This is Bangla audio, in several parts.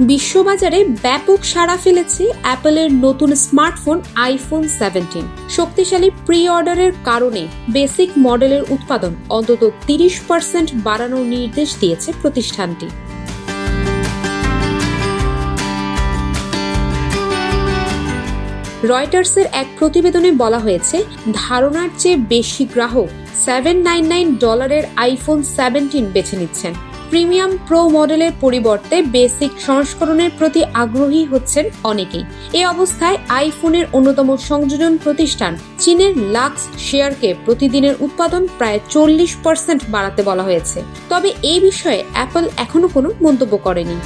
বিশ্ববাজারে ব্যাপক সাড়া ফেলেছে অ্যাপলের নতুন স্মার্টফোন আইফোন সেভেন্টিন। শক্তিশালী প্রি অর্ডারের কারণে বেসিক মডেলের উৎপাদন অন্তত তিরিশ পার্সেন্ট বাড়ানোর নির্দেশ দিয়েছে প্রতিষ্ঠানটি। রয়টার্সের এক প্রতিবেদনে বলা হয়েছে, ধারণার চেয়ে বেশি গ্রাহক সেভেন নাইন নাইন ডলারের আইফোন সেভেন্টিন বেছে নিচ্ছেন। প্রিমিয়াম প্রো মডেলের পরিবর্তে বেসিক সংস্করণের প্রতি আগ্রহী হচ্ছেন অনেকেই। এ অবস্থায় আইফোনের অন্যতম সংযোজন প্রতিষ্ঠান চীনের লাক্স শেয়ারকে প্রতিদিনের উৎপাদন প্রায় চল্লিশ পার্সেন্ট বাড়াতে বলা হয়েছে। তবে এই বিষয়ে অ্যাপল এখনও কোনো মন্তব্য করেনি।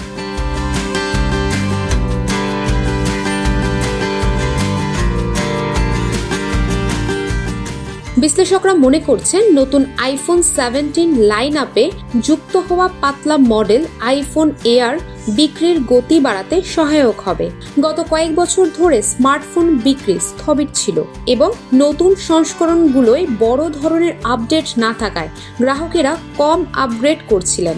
বিশ্লেষকরা মনে করছেন নতুন আইফোন সেভেন্টিন লাইন আপে যুক্ত হওয়া পাতলা মডেল আইফোন এয়ার বিক্রির গতি বাড়াতে সহায়ক হবে। গত কয়েক বছর ধরে স্মার্টফোন বিক্রি স্থবির ছিল এবং নতুন সংস্করণগুলোয় বড় ধরনের আপডেট না থাকায় গ্রাহকেরা কম আপগ্রেড করছিলেন।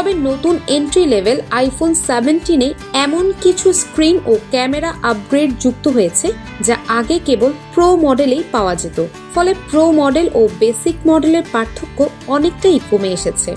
তবে নতুন এন্ট্রি লেভেল আইফোন সেভেন্টিনে এমন কিছু স্ক্রিন ও ক্যামেরা আপগ্রেড যুক্ত হয়েছে, যা আগে কেবল প্রো মডেলেই পাওয়া যেত। ফলে প্রো মডেল ও বেসিক মডেলের পার্থক্য অনেকটাই কমে এসেছে।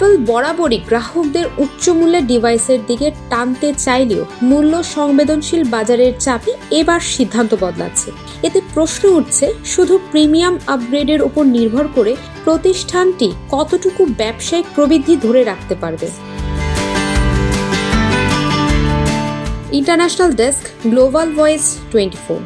অ্যাপল বরাবরই গ্রাহকদের উচ্চ মূল্যের ডিভাইসের দিকে টানতে চাইলেও মূল্য সংবেদনশীল বাজারের চাপে এবার সিদ্ধান্ত বদলাচ্ছে। এতে প্রশ্ন উঠছে, শুধু প্রিমিয়াম আপগ্রেডের উপর নির্ভর করে প্রতিষ্ঠানটি কতটুকু ব্যবসায়িক প্রবৃদ্ধি ধরে রাখতে পারবে। International desk global voice twenty four